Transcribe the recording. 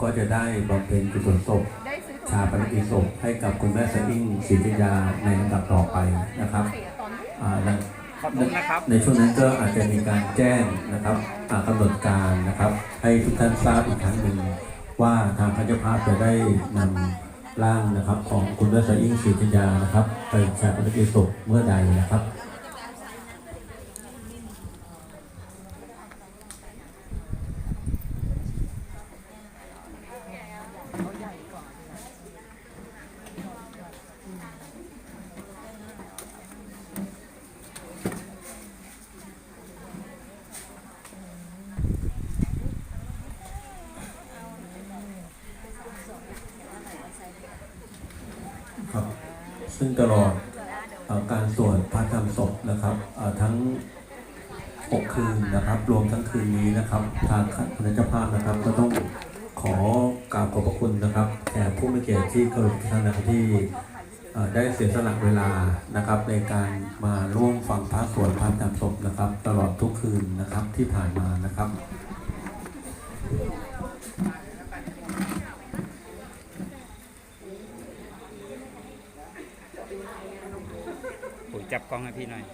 ก็จะได้บำเพ็ญกุศลศพได้ซื้อชาปนกิจศพให้กับคุณแม่สะอิ่งศรีจิยาในลำดับต่อไปนะครับเสียตอนนี้อ่าในขอบคุณนะครับในช่วงนั้นก็อาจจะมีการแจ้งนะครับอ่ากำหนดการนะครับ ให้ทุกท่านทราบอีกครั้งหนึ่งว่าทางพระเจ้าภาพจะได้นำร่างนะครับของคุณแม่สะอิ่งศรีจิยานะครับไปชาปนกิจศพเมื่อใดนะครับ ครับ ซึ่งตลอดอการสวดพระธรรมศพนะครับทั้ง 6 คืนนะครับ รวมทั้งคืนนี้นะครับ ทางคณะเจ้าภาพนะครับ ก็ต้องขอกราบขอบพระคุณนะครับแก่ผู้มีเกียรติที่เคารพทุกท่านนะครับที่ได้เสียสละเวลานะครับ ในการมาร่วมฟังพระสวดพระธรรมศพนะครับ ตลอดทุกคืนนะครับที่ผ่านมานะครับ ผมจับกล้องให้พี่หน่อย